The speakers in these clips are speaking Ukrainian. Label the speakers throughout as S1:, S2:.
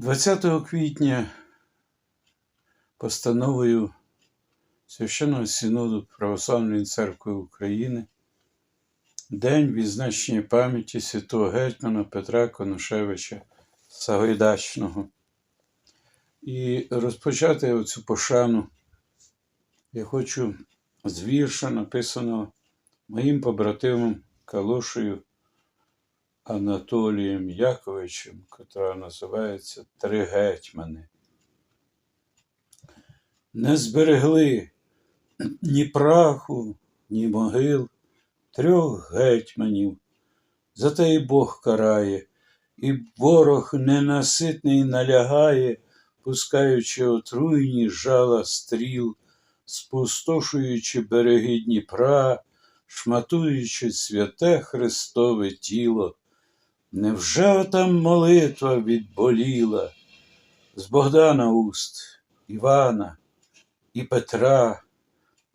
S1: 20 квітня постановою Священного Синоду Православної Церкви України День відзначення пам'яті святого гетьмана Петра Конушевича Сагайдачного. І розпочати оцю пошану я хочу з вірша, написаного моїм побратимом Калошею Анатолієм Яковичем, котра називається Три гетьмани. Не зберегли ні праху, ні могил трьох гетьманів. Зате і Бог карає, і ворог ненаситний налягає, пускаючи отруйні жала стріл, спустошуючи береги Дніпра, шматуючи святе Христове тіло. Невже там молитва відболіла? З Богдана уст, Івана і Петра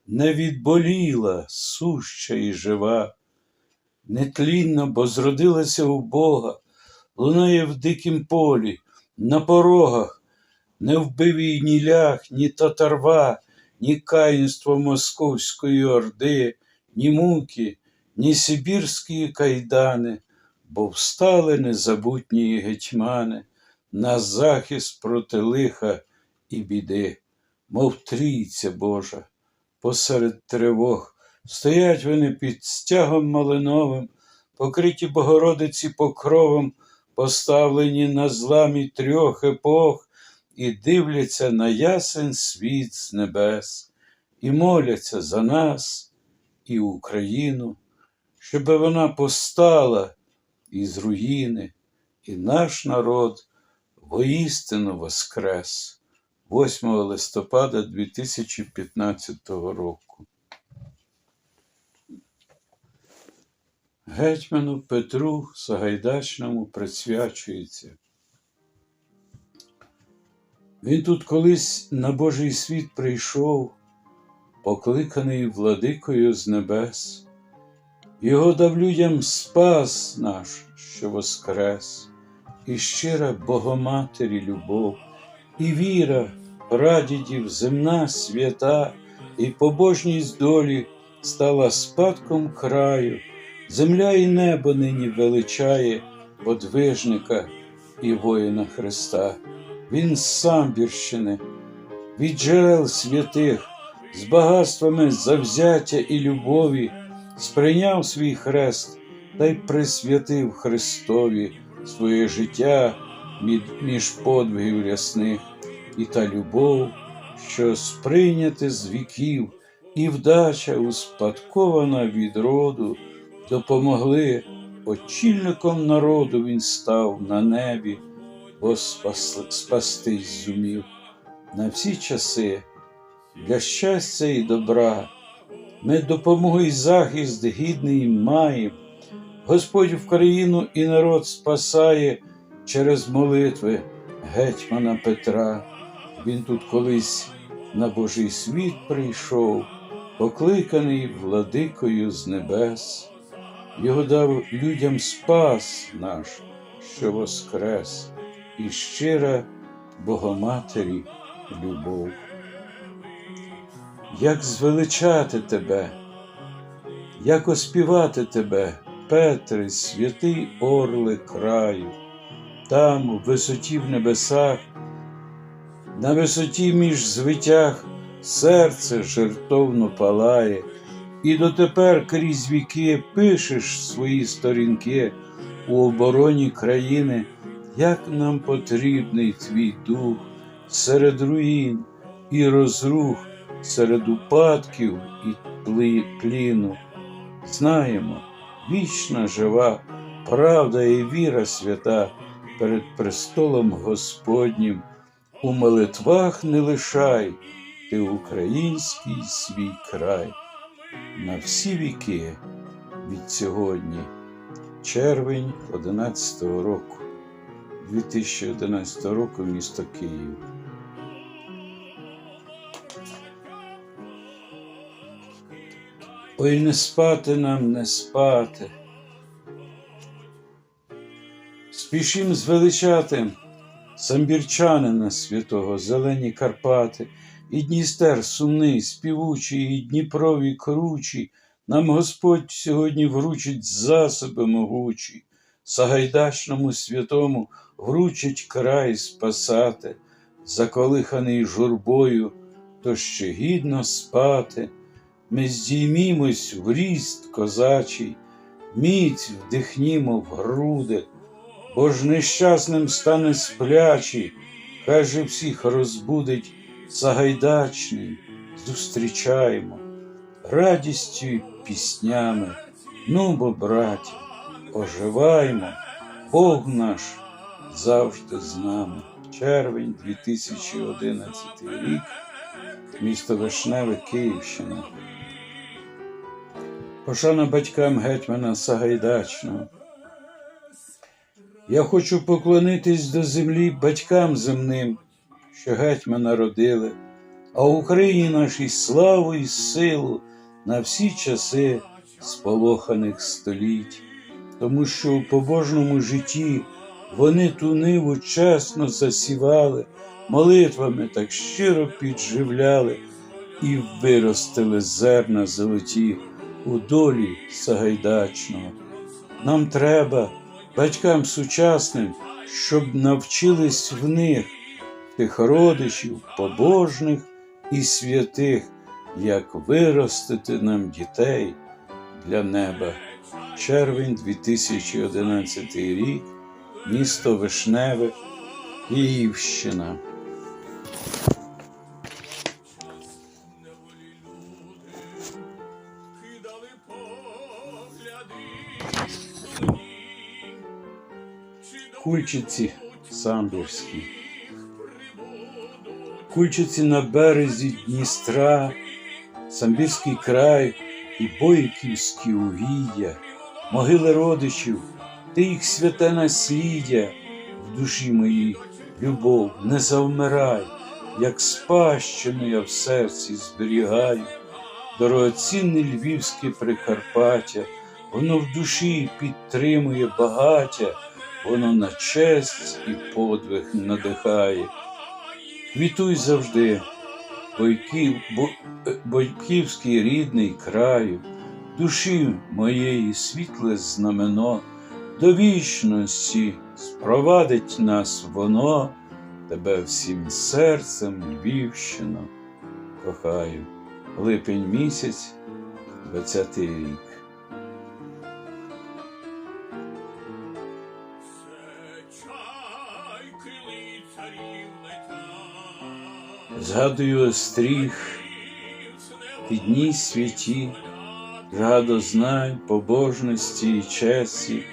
S1: не відболіла суща і жива, нетлінно, бо зродилася у Бога, лунає в дикім полі, на порогах, не вбив її ні лях, ні татарва, ні каїнство московської орди, ні муки, ні сибірські кайдани бо встали незабутні гетьмани на захист проти лиха і біди, мов трійця Божа, посеред тривог. Стоять вони під стягом малиновим, покриті Богородиці покровом, поставлені на зламі трьох епох, і дивляться на ясен світ з небес, і моляться за нас і Україну, щоб вона постала із руїни, і наш народ воістину воскрес 8 листопада 2015 року. Гетьману Петру Сагайдачному присвячується. Він тут колись на Божий світ прийшов, покликаний владикою з небес. Його дав людям спас наш, що воскрес, і щира Богоматері любов, і віра прадідів земна свята, і побожність долі стала спадком краю, земля і небо нині величає подвижника і воїна Христа. Він з самбірщини, від джерел святих, з багатствами завзяття і любові сприйняв свій хрест та й присвятив Христові своє життя між подвигів рясних, і та любов, що сприйняти з віків, і вдача успадкована від роду, допомогли очільником народу він став на небі, бо спас, спастись зумів на всі часи для щастя і добра. Ми допомогу і захист гідний маємо. Господь в і народ спасає через молитви гетьмана Петра. Він тут колись на Божий світ прийшов, покликаний владикою з небес. Його дав людям спас наш, що воскрес, і щира Богоматері любов як звеличати тебе, як оспівати тебе, Петре, святий орле краю, там, у висоті в небесах, на висоті між звитяг серце жертовно палає, і дотепер крізь віки пишеш свої сторінки у обороні країни, як нам потрібний твій дух серед руїн і розрух серед упадків і пліну. Знаємо, вічна жива, правда і віра свята перед престолом Господнім. У молитвах не лишай ти український свій край. На всі віки від сьогодні, червень 11 року, 2011 року місто Київ. Ой, не спати нам, не спати. Спішим звеличати самбірчанина святого, зелені Карпати, і Дністер сумний, співучий, і Дніпрові кручі, нам Господь сьогодні вручить засоби могучі, Сагайдачному святому вручить край спасати, заколиханий журбою, то ще гідно спати. Ми здіймімось в ріст козачий, міць вдихнімо в груди, бо ж нещасним стане сплячий, хай же всіх розбудить Сагайдачний, зустрічаємо радістю й піснями. Ну, бо, браті, оживаємо, Бог наш завжди з нами. Червень 2011 рік, місто Вишневе, Київщина. Пошана батькам гетьмана Сагайдачного. Я хочу поклонитись до землі батькам земним, що гетьмана родили, а Україні нашій славу і силу на всі часи сполоханих століть, тому що у побожному житті вони ту ниву чесно засівали, молитвами так щиро підживляли і виростили зерна золоті у долі Сагайдачного. Нам треба, батькам сучасним, щоб навчились в них, тих родичів, побожних і святих, як виростити нам дітей для неба. Червень 2011 рік, місто Вишневе, Київщина. Кульчиці Самбірські. Кульчиці на березі Дністра, Самбірський край і Бойківські угіддя, могили родичів, ти їх святе насліддя в душі моїй, любов, не завмирай, як спадщину я в серці зберігаю, дорогоцінне львівське Прикарпаття, воно в душі підтримує багаття, воно на честь і подвиг надихає. Квітуй завжди, бойків, е, бойківський рідний краю, душі моєї світле знамено, до вічності спровадить нас воно, тебе всім серцем, Львівщино, кохаю. Липень місяць, 20-й рік. Згадую остріг, дні святі, жадо знань, побожності і честі,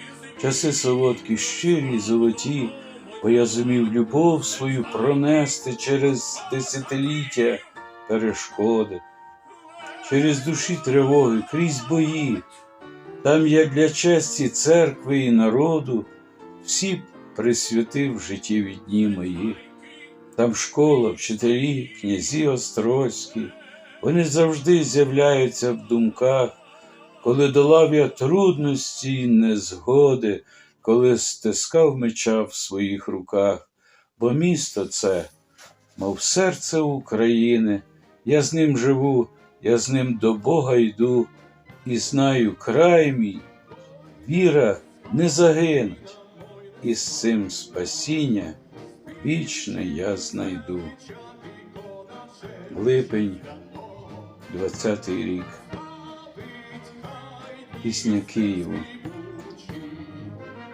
S1: часи солодкі, щирі, золоті, бо я зумів любов свою пронести через десятиліття перешкоди, через душі тривоги, крізь бої. Там я для честі церкви і народу всі присвятив життєві дні мої. Там школа, вчителі, князі острозькі, вони завжди з'являються в думках, коли долав я трудності й незгоди, коли стискав меча в своїх руках, бо місто це, мов серце України, я з ним живу, я з ним до Бога йду, і знаю край мій, віра не загинуть, і з цим спасіння вічне я знайду. Липень, 20-й рік. Пісня Києву.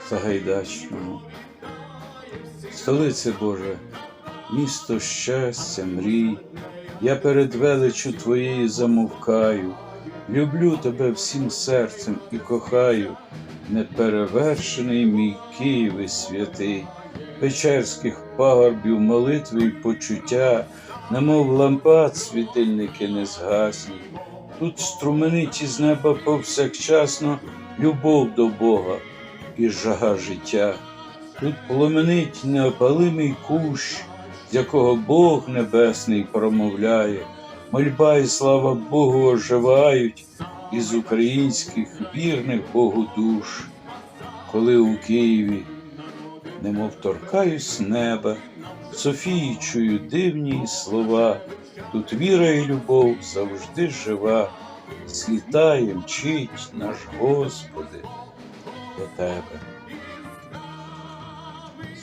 S1: Сагайдачному. Столице Боже, місто щастя, мрій. Я перед величчю Твоєю замовкаю. Люблю тебе всім серцем і кохаю, неперевершений мій Києве святий печерських пагорбів молитви й почуття, немов лампад світильники не згасні. Тут струменить із неба повсякчасно любов до Бога і жага життя. Тут пломенить неопалимий кущ, з якого Бог Небесний промовляє, мольба і слава Богу оживають із українських вірних Богу душ, коли у Києві немов торкаюсь неба, Софії чую дивні слова, тут віра і любов завжди жива, злітає, мчить наш Господи до Тебе.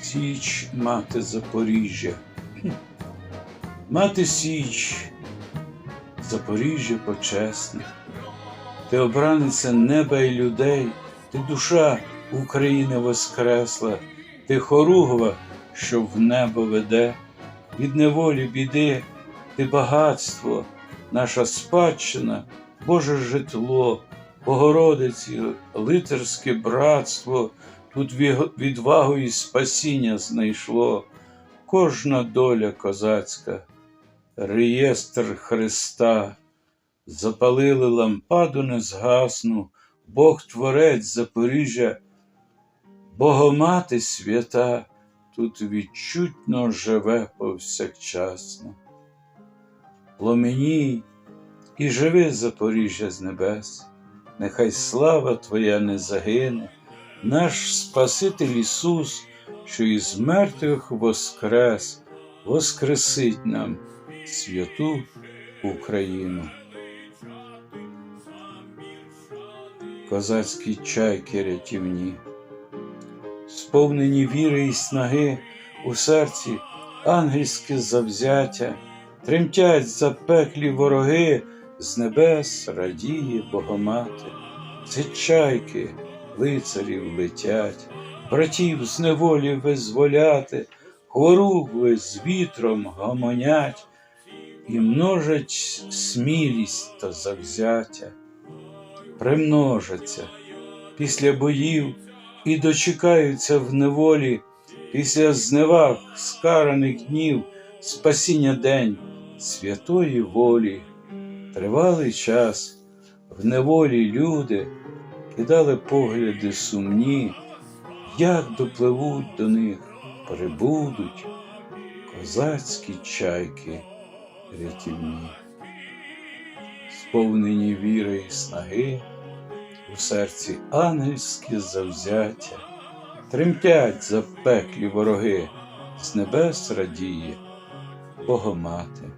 S1: Січ, мати Запоріжжя, мати Січ, Запоріжжя почесне, ти обраниця неба і людей, ти душа України воскресла, ти хоругва, що в небо веде, від неволі біди, ти багатство, наша спадщина, Боже житло, Богородиці, лицарське братство, тут відвагу і спасіння знайшло, кожна доля козацька, реєстр Христа. Запалили лампаду незгасну, Бог Творець Запоріжжя, Богомати свята, тут відчутно живе повсякчасно. Пломеній і живи Запоріжжя з небес, нехай слава Твоя не загине, наш Спаситель Ісус, що із мертвих воскрес, воскресить нам святу Україну. Козацькі чайки рятівні, сповнені віри і снаги у серці ангельське завзяття, тремтять запеклі вороги, з небес радіє Богомати. Це чайки лицарів летять, братів з неволі визволяти, хоругви з вітром гомонять і множать смілість та завзяття примножаться після боїв і дочекаються в неволі, після зневаг, скараних днів, спасіння день святої волі. Тривалий час в неволі люди кидали погляди сумні, як допливуть до них, прибудуть козацькі чайки рятівні. Сповнені віри і снаги, у серці ангельські завзяття, тремтять запеклі вороги, з небес радіє Богомати.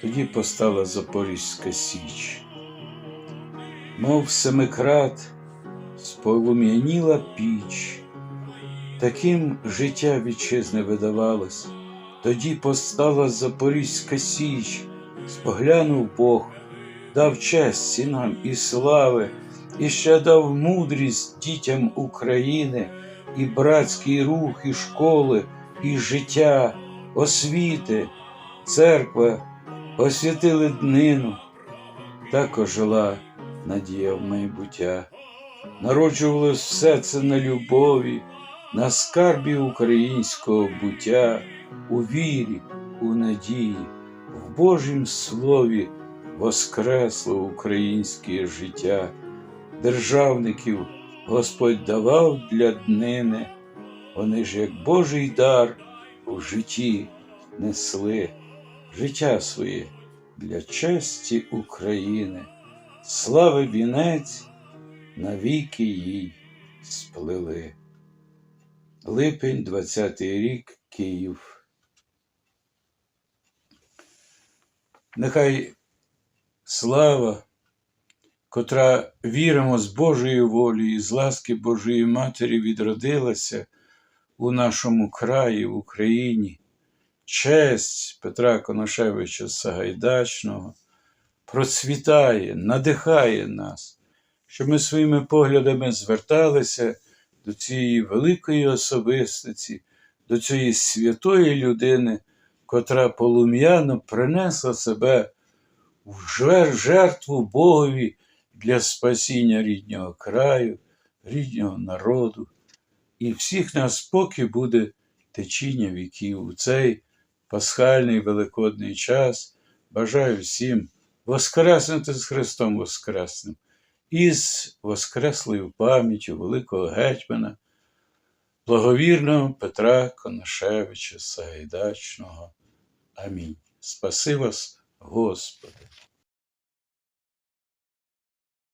S1: Тоді постала Запорізька Січ, мов семикрат сполум'яніла піч, таким життя вітчизни видавалось. Тоді постала Запорізька Січ, споглянув Бог, дав честь синам і слави, і ще дав мудрість дітям України, і братський рух, і школи, і життя, освіти, церква освятили днину, так ожила надія в майбуття. Народжувалось все це на любові, на скарбі українського буття, у вірі, у надії, в Божім слові воскресло українське життя. Державників Господь давав для днини, вони ж як Божий дар у житті несли життя своє для честі України, слави вінець навіки їй сплели. Липень, 20-й рік, Київ. Нехай слава, котра віримо з Божої волі і з ласки Божої Матері відродилася у нашому краї, в Україні, честь Петра Коношевича Сагайдачного процвітає, надихає нас, щоб ми своїми поглядами зверталися до цієї великої особистості, до цієї святої людини, котра полум'яно принесла себе в жертву Богові для спасіння ріднього краю, рідного народу. І всіх нас поки буде течіння віків у цей пасхальний великодний час. Бажаю всім воскреснути з Христом Воскресним із воскреслою пам'яттю великого гетьмана, благовірного Петра Конашевича Сагайдачного. Амінь. Спаси вас, Господи.